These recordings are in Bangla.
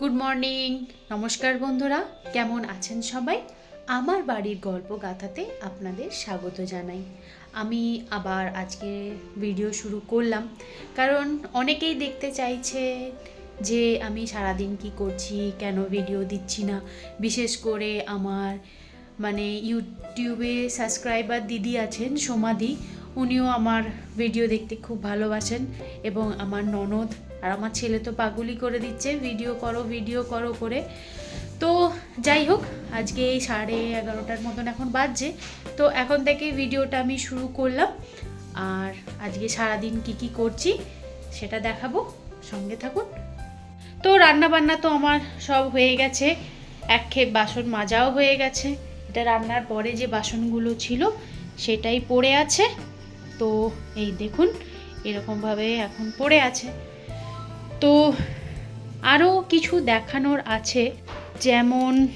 গুড মর্নিং নমস্কার বন্ধুরা। কেমন আছেন সবাই? আমার বাড়ির গল্প গাথাতে আপনাদের স্বাগত জানাই। আমি আবার আজকে ভিডিও শুরু করলাম। কারণ অনেকেই দেখতে চাইছে যে আমি সারাদিন কি করছি, কেন ভিডিও দিচ্ছি না। বিশেষ করে আমার মানে ইউটিউবে সাবস্ক্রাইবার দিদি আছেন সোমাদি। উনিও আমার ভিডিও দেখতে খুব ভালোবাসেন এবং আমার ননদ আর আমার ছেলে তো পাগুলি করে দিচ্ছে ভিডিও করো ভিডিও করো করে। তো যাই হোক, আজকে এই সাড়ে এগারোটার মতন এখন বাজছে। তো এখন থেকে ভিডিওটা আমি শুরু করলাম। আর আজকে সারাদিন কি কি করছি সেটা দেখাবো, সঙ্গে থাকুন। তো রান্না বান্না তো আমার সব হয়ে গেছে। এক খেপ বাসন মাজাও হয়ে গেছে। এটা রান্নার পরে যে বাসনগুলো ছিল সেটাই পড়ে আছে। তো এই দেখুন, এরকমভাবে এখন পড়ে আছে। তো আরও কিছু দেখানোর আছে, যেমন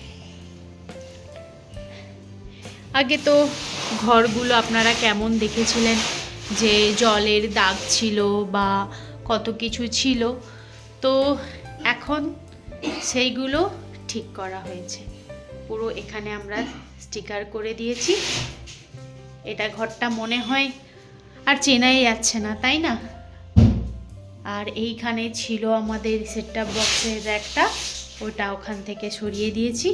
আগে তো ঘরগুলো আপনারা কেমন দেখেছিলেন? যে জলের দাগ ছিল বা কত কিছু ছিল। তো এখন সেইগুলো ঠিক করা হয়েছে। পুরো এখানে আমরা স্টিকার করে দিয়েছি। এটা ঘরটা মনে হয় আর চেনাই যাচ্ছে না, তাই না? আর এইখানে ছিল আমাদের সেটআপ বক্সের একটা, ওটা ওখান থেকে সরিয়ে দিয়েছি।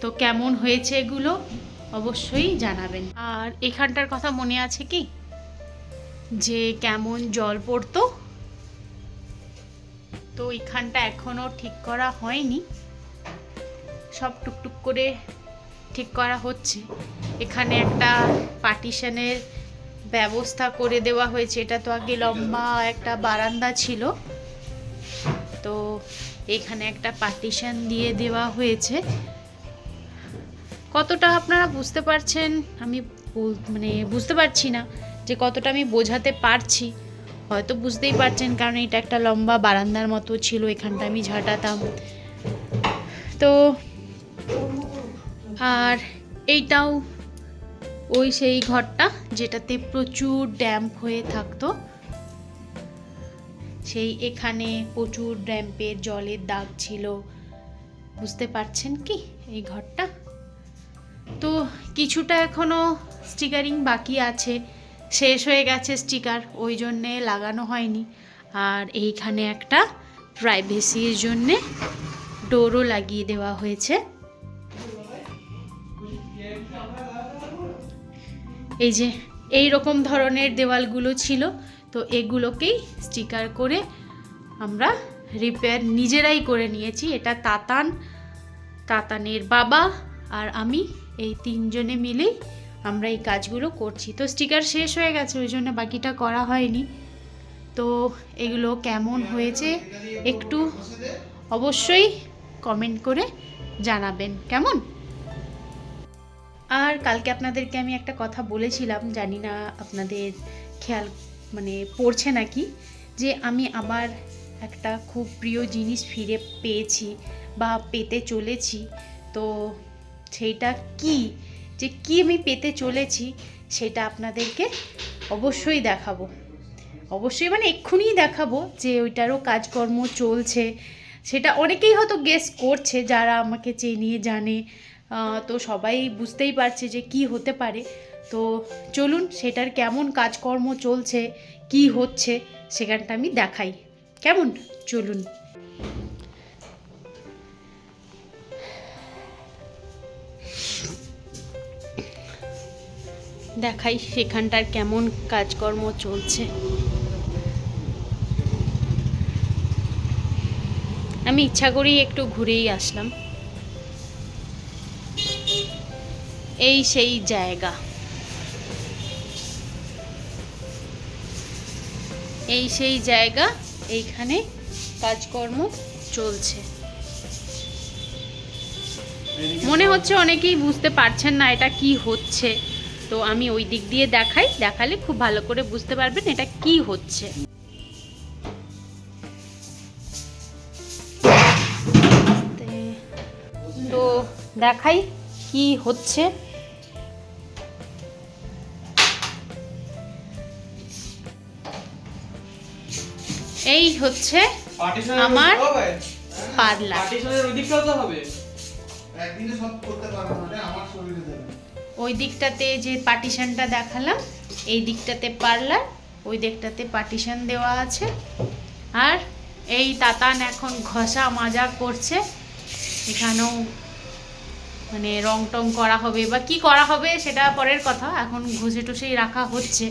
তো কেমন হয়েছে এগুলো? অবশ্যই জানাবেন। আর এখানটার কথা মনে আছে কি? যে কেমন জল পড়তো? তো এখানটা এখনও ঠিক করা হয়নি। সব টুকটুক করে ঠিক করা হচ্ছে। এখানে একটা পার্টিশনের ব্যবস্থা করে দেওয়া হয়েছে। এটা তো আগে লম্বা একটা বারান্দা ছিল। তো এখানে একটা পার্টিশন দিয়ে দেওয়া হয়েছে। কতটা আপনারা বুঝতে পারছেন? আমি মানে বুঝতে পারছি না যে কতটা আমি বোঝাতে পারছি। হয়তো বুঝতেই পারছেন কারণ এটা একটা লম্বা বারান্দার মতো ছিল। এখানটা আমি ঝাঁটাতাম। তো আর এইটাও ওই সেই ঘরটা যেটাতে প্রচুর ড্যাম্প হয়ে থাকতো। সেই এখানে প্রচুর ড্যাম্পের জলের দাগ ছিল। বুঝতে পারছেন কি এই ঘরটা? তো কিছুটা এখনও স্টিকারিং বাকি আছে। শেষ হয়ে গেছে স্টিকার, ওই জন্যে লাগানো হয়নি। আর এইখানে একটা প্রাইভেসির জন্যে ডোরও লাগিয়ে দেওয়া হয়েছে। এই যে এই রকম ধরনের দেওয়ালগুলো ছিল, তো এগুলোকেই স্টিকার করে আমরা রিপেয়ার নিজেরাই করে নিয়েছি। এটা তাতান, তাতানের বাবা আর আমি, এই তিনজনে মিলেই আমরা এই কাজগুলো করছি। তো স্টিকার শেষ হয়ে গেছে, ওই জন্য বাকিটা করা হয়নি। তো এগুলো কেমন হয়েছে একটু অবশ্যই কমেন্ট করে জানাবেন। কেমন? আর কালকে আপনাদেরকে আমি একটা কথা বলেছিলাম, জানি না আপনাদের খেয়াল মানে পড়ছে নাকি, যে আমি আবার একটা খুব প্রিয় জিনিস ফিরে পেয়েছি বা পেতে চলেছি। তো সেইটা কি? যে কি আমি পেতে চলেছি সেটা আপনাদেরকে অবশ্যই দেখাবো। অবশ্যই মানে এক্ষুনিই দেখাবো যে ওইটারও কাজকর্ম চলছে। সেটা অনেকেই হয়তো গেস করছে, যারা আমাকে চেনিয়ে জানে তো সবাই বুঝতেই পারছে যে কি হতে পারে। তো চলুন সেটার কেমন কাজকর্ম চলছে, কি হচ্ছে সেখানটা আমি দেখাই। কেমন? চলুন। দেখাই সেখানটার কেমন কাজকর্ম চলছে। আমি ইচ্ছা করেই একটু ঘুরেই আসলাম। এই সেই জায়গা। এই সেই জায়গা, এইখানে কাজকর্ম চলছে। মনে হচ্ছে অনেকেই বুঝতে পারছেন না এটা কি হচ্ছে। তো আমি ওই দিক দিয়ে দেখাই, দেখালে খুব ভালো করে বুঝতে পারবেন এটা কি হচ্ছে। তো দেখাই কি হচ্ছে। এই হচ্ছে আমার পার্লার পার্টিশনের ওই দিকটাও তো হবে? একদিনে সব করতে পারব না রে, আমার শরীরে দেবে। ওই দিকটাতে যে পার্টিশনটা দেখালাম এই দিকটাতে পার্লার ওই দিকটাতে পার্টিশন দেওয়া আছে। আর এই তাতান এখন ঘষা মাজা করছে। এখানেও মানে রং টং করা হবে বা কি করা হবে সেটা পরের কথা এখন ঘষে টষেই রাখা হচ্ছে।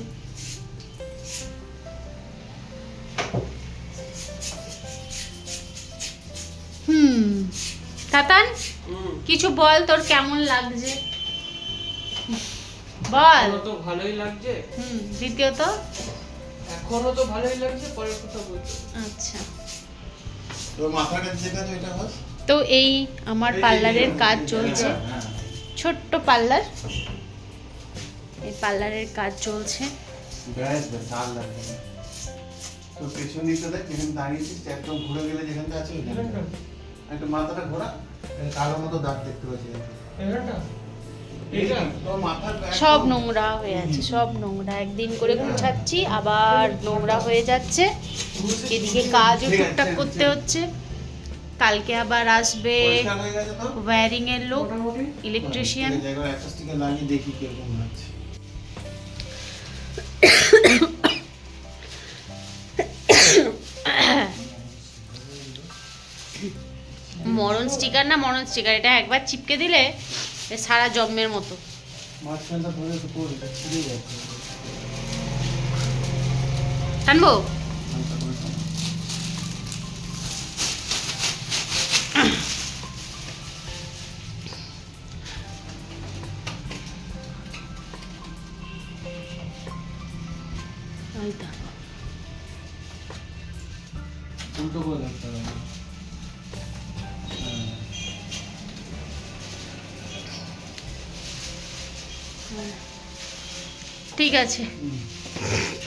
হুম। তাতান কিছু বল তোর কেমন লাগছে? বল। তো ভালোই লাগছে। হুম দ্বিতীয়ত? এখনও তো ভালোই লাগছে পরের কথা বলছি। আচ্ছা। তোর মাথাটা বস তো এই আমার পার্লারের কাজ চলছে। হ্যাঁ ছোট্ট পার্লার। এই পার্লারের কাজ চলছে। পেছন দিকটা দেখ যেখানে দাঁড়িয়েছিস একদম ঘুরে গেলে যেখানটা আছে একটু মাথাটা ঘোরা কালো মতো দাগ দেখতে পাচ্ছি। সব নোংরা হয়ে আছে সব নোংরা। একদিন করে গুছাচ্ছি আবার নোংরা হয়ে যাচ্ছে। এদিকে কাজও টুকটাক করতে হচ্ছে। কালকে আবার আসবে ওয়্যারিং এর লোক ইলেকট্রিশিয়ান দেখি কীরকম লাগছে। মরণ স্টিকার না মরণ স্টিকার এটা একবার চিপকে দিলে সারা জন্মের মতো। টানবো ঠিক আছে।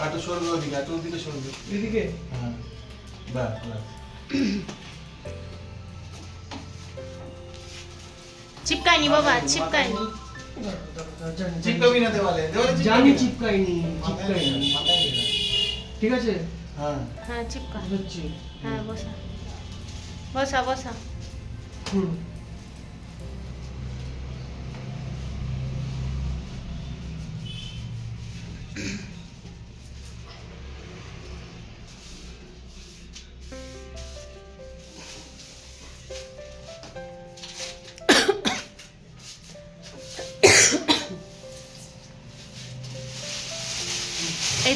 আর একটু সরবে ওদিকে আর একটু ওদিকে সরবে এদিকে? হ্যাঁ ব্যাস চিপকায়নি বাবা চিপকায়নি। চিপকাবি না দেওয়ালে দেওয়ালে জানি। ঠিক আছে? হ্যাঁ। হ্যাঁ চিপকা। হ্যাঁ বসা। বসা বসা। হুম। এই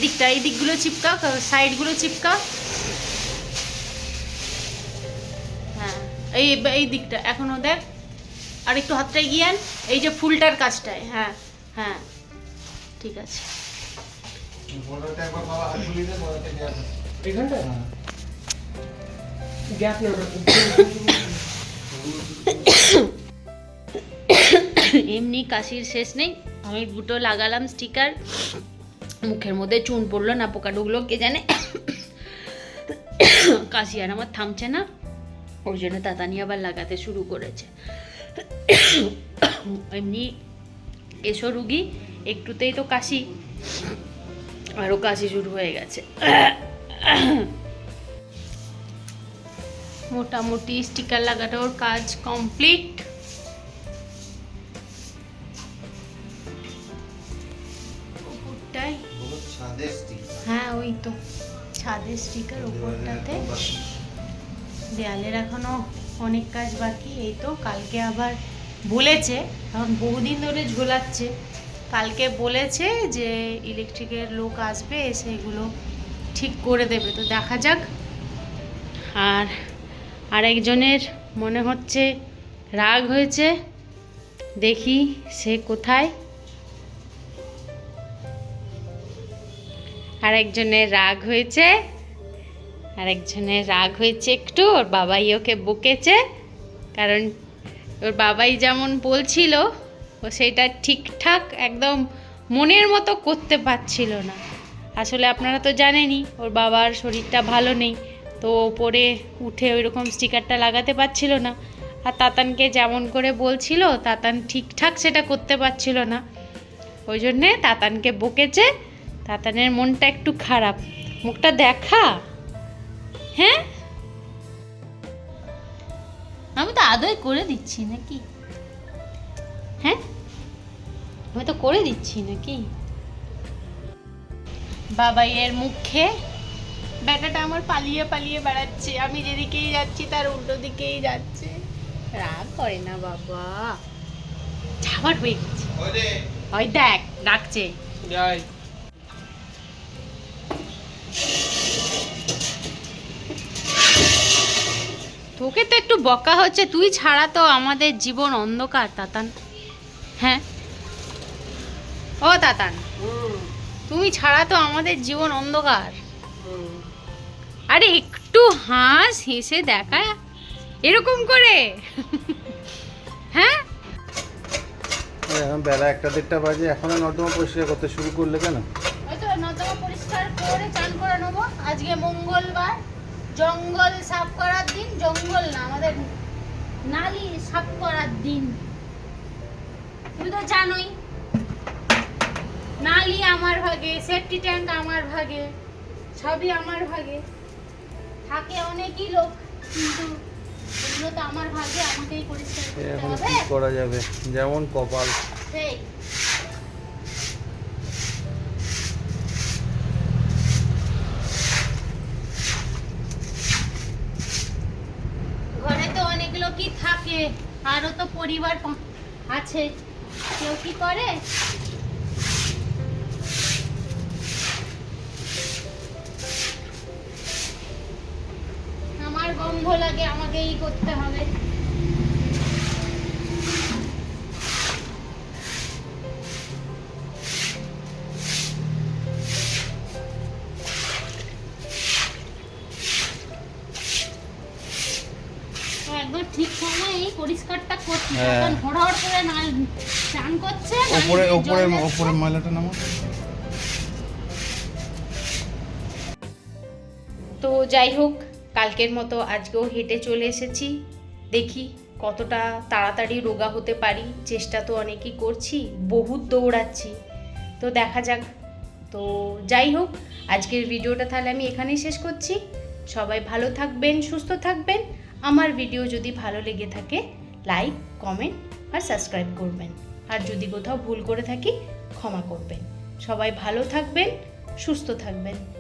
দিকটা এই দিকগুলো চিপকা সাইডগুলো চিপকা। হ্যাঁ এই এই দিকটা, এখনও দেখ। আর একটু হাতটা এগিয়ে আন, এই যে ফুলটার কাজটায় হ্যাঁ হ্যাঁ ঠিক আছে। বড়টা একবার বাবা হাত বুলিয়ে দে বড়টা গ্যাস আছে হ্যাঁ। গ্যাপ না এমনি কাশির শেষ নেই। আমি দুটো লাগালাম স্টিকার মুখের মধ্যে চুন পড়ল না পোকা ঢুকলো কে জানে? কাশি আর আমার থামছে না। ওই জন্য তাতানি আবার লাগাতে শুরু করেছে। এমনি এসো রুগী একটুতেই তো কাশি। আরও কাশি শুরু হয়ে গেছে। মোটামুটি স্টিকার লাগানোর কাজ কমপ্লিট। হ্যাঁ ওই তো। ছাদের স্টিকার উপরটাতে। দেয়ালের এখনও অনেক কাজ বাকি এই তো কালকে আবার বলেছে। কারণ বহুদিন ধরে ঝোলাচ্ছে। কালকে বলেছে যে ইলেকট্রিকের লোক আসবে, এসে এগুলো ঠিক করে দেবে। তো দেখা যাক। আর আরেকজনের মনে হচ্ছে রাগ হয়েছে, দেখি সে কোথায়। আরেকজনের রাগ হয়েছে, আরেকজনের রাগ হয়েছে একটু, ওর বাবাই ওকে বকেছে, কারণ ওর বাবাই যেমন বলছিল ও সেটা ঠিকঠাক একদম মনের মতো করতে পারছিল না। আসলে আপনারা তো জানেনই ওর বাবার শরীরটা ভালো নেই তো ওপরে উঠে ওইরকম স্টিকারটা লাগাতে পারছিল না। আর তাতানকে যেমন করে বলছিল তাতান ঠিকঠাক সেটা করতে পারছিল না। ওই জন্যে তাতানকে বকেছে তাতানের মনটা একটু খারাপ। মুখটা দেখা। হ্যাঁ? আমি তো আদৌ করে দিচ্ছি নাকি? হ্যাঁ? আমি তো করে দিচ্ছি নাকি? বাবাইয়ের মুখে। ব্যাটাটা আমার পালিয়ে পালিয়ে বেড়াচ্ছে। আমি যেদিকেই যাচ্ছি তার উল্টো দিকেই যাচ্ছে। রাগ করে না বাবা। ঝাবার হয়ে গেছে। ওই দেখ ডাকছে তোকে তো একটু বকা হচ্ছে। তুই ছাড়া তো আমাদের জীবন অন্ধকার তাতান। হ্যাঁ? ও তাতান তুমি ছাড়া তো আমাদের জীবন অন্ধকার। আরে একটু হাস হেসে দেখা এরকম করে। হ্যাঁ? এখন বেলা একটা দেড়টা বাজে এখনও নর্দমা পরিষ্কার করতে শুরু করলে কেন? ওই তো নর্দমা পরিষ্কার করে চান করে নেব। আজকে মঙ্গলবার জঙ্গল সাফ করার দিন জঙ্গল না আমাদের নালি সাফ করার দিন। তুমি তো জানোই। নালি আমার ভাগে সেফটি ট্যাঙ্ক আমার ভাগে সবই আমার ভাগে। থাকে অনেকই লোক কিন্তু এগুলো তো আমার ভাগে আমাকেই পরিষ্কার এখন কি করা যাবে? যেমন কপাল। সেই। ঘরে তো অনেক লোকই থাকে আরও তো পরিবার আছে। কেউ কি করে? গন্ধ লাগে আমাকেই করতে হবে। ঠিক সময়ে পরিষ্কারটা করছি হ্যাঁ। হড়হড় করে না চান করছে ময়লাটা নামো তো যাই হোক কালকের মতো আজকেও হেঁটে চলে এসেছি। দেখি কতটা তাড়াতাড়ি রোগা হতে পারি। চেষ্টা তো অনেকই করছি, বহুত দৌড়াচ্ছি। তো দেখা যাক। তো যাই হোক, আজকের ভিডিওটা তাহলে আমি এখানেই শেষ করছি। সবাই ভালো থাকবেন, সুস্থ থাকবেন। আমার ভিডিও যদি ভালো লেগে থাকে, লাইক, কমেন্ট আর সাবস্ক্রাইব করবেন। আর যদি কোথাও ভুল করে থাকি, ক্ষমা করবেন। সবাই ভালো থাকবেন, সুস্থ থাকবেন।